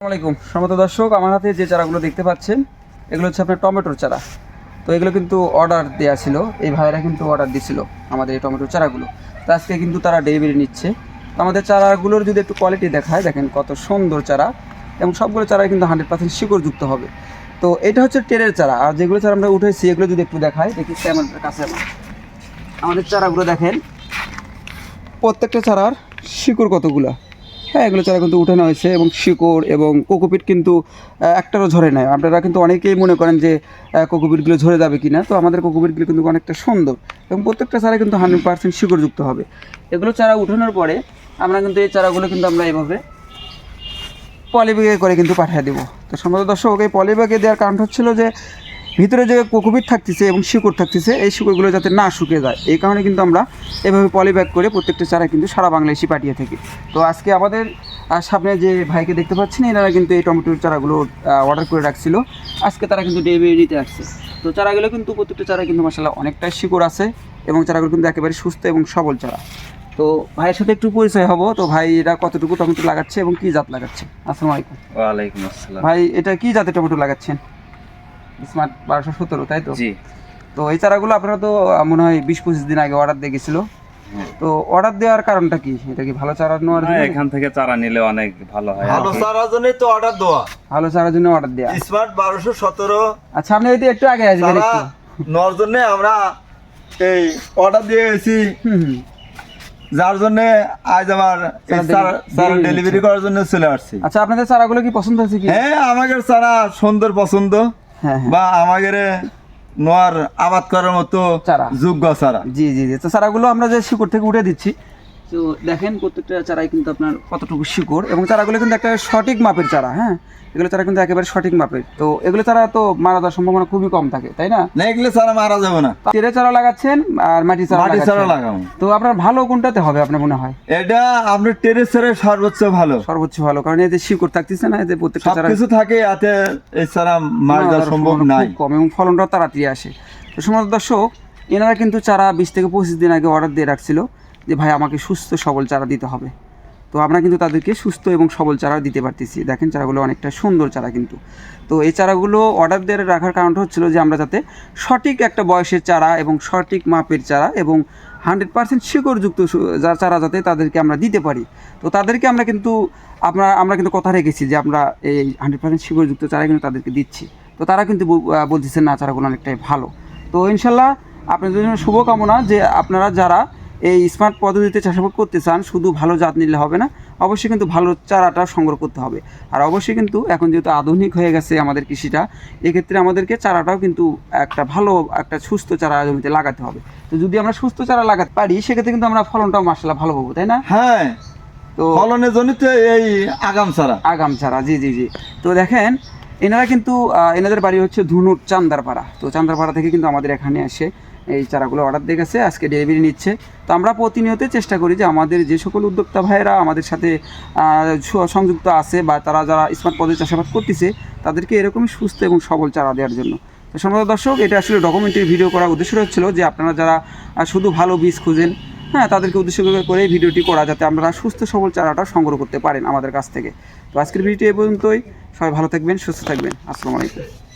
আসসালামাইকুম সমত দর্শক, আমার হাতে যে চারাগুলো দেখতে পাচ্ছেন, এগুলো হচ্ছে আপনার টমেটোর চারা। তো এগুলো কিন্তু অর্ডার দেওয়া ছিল, এই ভাইরা কিন্তু অর্ডার দিছিল আমাদের এই টমেটোর চারাগুলো। তো আজকে কিন্তু তারা ডেলিভারি নিচ্ছে। তো আমাদের চারাগুলোর যদি একটু কোয়ালিটি দেখায়, দেখেন কত সুন্দর চারা, এবং সবগুলো চারা কিন্তু হান্ড্রেড পার্সেন্ট শিকড়যুক্ত হবে। তো এটা হচ্ছে টেরের চারা, আর যেগুলো চারা আমরা উঠেছি এগুলো যদি একটু দেখাই, দেখি ক্যামেরার কাছে। আমাদের চারাগুলো দেখেন, প্রত্যেকটা চারার শিকড় কতগুলা। হ্যাঁ এগুলো চারা কিন্তু উঠানো হয়েছে এবং শিকড় এবং কোকোপিট কিন্তু একটারও ঝরে নেয় আপনারা কিন্তু অনেকেই মনে করেন যে কোকোপিটগুলো ঝরে যাবে কি না তো আমাদের কোকোপিটগুলো কিন্তু অনেকটা সুন্দর এবং প্রত্যেকটা চারা কিন্তু হান্ড্রেড পার্সেন্ট শিকড়যুক্ত হবে। এগুলো চারা উঠানোর পরে আমরা কিন্তু এই চারাগুলো কিন্তু আমরা এইভাবে পলিব্যাগে করে কিন্তু পাঠিয়ে দেবো। তো সম্ভবত দর্শক, এই পলিব্যাগে দেওয়ার কারণ হচ্ছিল যে ভিতরে যে কোকোপিট থাকতেছে এবং শিকড় থাকতেছে এই শিকড়গুলো যাতে না শুকিয়ে যায়। এই কারণে কিন্তু আমরা এভাবে পলিব্যাগ করে প্রত্যেকটা চারা কিন্তু সারা বাংলাদেশি পাঠিয়ে থাকি। তো আজকে আমাদের সামনে যে ভাইকে দেখতে পাচ্ছেন এনারা কিন্তু এই টমেটোর চারাগুলো অর্ডার করে রাখছিল। আজকে তারা কিন্তু ডেলিভারি নিতে আসছে। তো চারাগুলো কিন্তু প্রত্যেকটা চারা কিন্তু মাসাল্লাহ অনেকটাই শিকড় আছে এবং চারাগুলো কিন্তু একেবারে সুস্থ এবং সবল চারা। তো ভাইয়ের সাথে একটু পরিচয় হব। তো ভাই এরা কতটুকু টমেটো লাগাচ্ছে এবং কি জাত লাগাচ্ছে? আসসালামু আলাইকুম। ওয়ালাইকুম আসসালাম। ভাই এটা কি জাতের টমেটো লাগাচ্ছেন? স্মার্ট বারোশো সতেরো তাই তো? জি। তো এই চারাগুলো আপনারা তো মনে হয় বিশ পঁচিশ দিন আগে অর্ডার দিয়ে গেছিল। হ্যাঁ। তো অর্ডার দেওয়ার কারণটা কি? এটা কি ভালো চারা নেওয়ার জন্য? এখান থেকে চারা নিলে অনেক ভালো হয়। ভালো। জন্যই তো অর্ডার দেওয়া। ভালো চারার জন্য অর্ডার দেওয়া স্মার্ট বারোশো সতেরো। আচ্ছা আপনি যদি একটু আগে আসবেন একটু জন্য আমরা এই অর্ডার যার জন্য আজ আমার ডেলিভারি করার জন্য চলে আসছি। আচ্ছা আপনাদের চারাগুলো কি পছন্দ হয়েছে কি? হ্যাঁ আমাদের চারা সুন্দর পছন্দ। হ্যাঁ হ্যাঁ বা আমাদের নোয়ার আবাদ করার মতো চারা। যোগ্য সারা জি জি জি। তো চারাগুলো আমরা যে শিকড় থেকে উঠে দিচ্ছি তো দেখেন প্রত্যেকটা চারাই কিন্তু আপনার কতটুকু শিকড় এবং চারাগুলো কিন্তু একটা সঠিক মাপের চারা হ্যাঁ? এগুলো চারা কিন্তু একেবারে সঠিক মাপের। তো এগুলো চারা তো মারা যাওয়ার সম্ভাবনা খুবই কম থাকে তাই না? না এগুলো সারা মারা যাবে না। তেরে চারা লাগাচ্ছেন আর মাটি চারা মাটি লাগাচ্ছেন। লাগাবো। তো আপনার ভালো কোনটাতে হবে আপনার মনে হয়? এটা আপনার টেরেস সারের সর্বোচ্চ ভালো। সর্বোচ্চ ভালো কারণ এতে শিকড় থাকতেছে না এতে প্রত্যেকটা চারা সবকিছু থাকে এতে এছাড়া মারা মারা যাওয়া যাওয়ার সম্ভব সম্ভাবনা নাই। কম এবং ফলনটাও তাড়াতাড়ি আসে। তো সমস্ত দর্শক এনারা কিন্তু চারা বিশ থেকে পঁচিশ দিন আগে অর্ডার দিয়ে রাখছিল। যে ভাই, আমাকে সুস্থ সবল চারা দিতে হবে। তো আমরা কিন্তু তাদেরকে সুস্থ এবং সবল চারা দিতে পারতেছি। দেখেন চারাগুলো অনেকটা সুন্দর চারা কিন্তু। তো এই চারাগুলো অর্ডার দিয়ে রাখার কারণটা হচ্ছিল যে, আমরা যাতে সঠিক একটা বয়সের চারা এবং সঠিক মাপের চারা এবং হান্ড্রেড পার্সেন্ট শিকড়যুক্ত যা চারা যাতে তাদেরকে আমরা দিতে পারি। তো তাদেরকে আমরা কিন্তু, আমরা আমরা কিন্তু কথা রেখেছি যে, আমরা এই হান্ড্রেড পার্সেন্ট শিকড়যুক্ত চারা কিন্তু তাদেরকে দিচ্ছি। তো তারা কিন্তু বল- বলতেছেন না, চারাগুলো অনেকটাই ভালো। তো ইনশাল্লাহ আপনাদের জন্য শুভকামনা যে, আপনারা যারা এই স্মার্ট পদ্ধতিতে চাষাবাদ করতে চান শুধু ভালো জাত নিলে হবে না অবশ্যই কিন্তু ভালো চারাটা সংগ্রহ করতে হবে। আর অবশ্যই কিন্তু এখন যেহেতু আধুনিক হয়ে গেছে আমাদের কৃষিটা এক্ষেত্রে আমাদেরকে চারাটাও কিন্তু একটা ভালো একটা সুস্থ চারা জমিতে লাগাতে হবে। তো যদি আমরা সুস্থ চারা লাগাতে পারি সেক্ষেত্রে কিন্তু আমরা ফলনটাও মাসাল্লাহ ভালো পাবো তাই না? হ্যাঁ। তো ফলনের জন্য তো এই আগাম ছাড়া আগাম চারা জি জি জি। তো দেখেন এনারা কিন্তু এনাদের বাড়ি হচ্ছে ধুনুর চান্দারপাড়া। তো চান্দারপাড়া থেকে কিন্তু আমাদের এখানে এসে এই চারাগুলো অর্ডার দিয়ে গেছে, আজকে ডেলিভারি নিচ্ছে। তো আমরা প্রতিনিয়ত চেষ্টা করি যে আমাদের যে সকল উদ্যোক্তা ভাইয়েরা আমাদের সাথে সংযুক্ত আছে বা তারা যারা স্মার্ট পদ্ধতি চাষাবাদ করতেছে, তাদেরকে এরকমই সুস্থ এবং সবল চারা দেওয়ার জন্য। তো সম্ভবত দর্শক, এটা আসলে ডকুমেন্টারি ভিডিও করার উদ্দেশ্য হচ্ছিল যে আপনারা যারা শুধু ভালো বীজ খুঁজেন হ্যাঁ তাদেরকে উদ্দেশ্য করে ভিডিওটি করা যাতে আমরা সুস্থ সবল চারাটা সংগ্রহ করতে পারেন আমাদের কাছ থেকে। তো আজকের ভিডিওটি এ পর্যন্তই। সবাই ভালো থাকবেন, সুস্থ থাকবেন। আসসালামু আলাইকুম।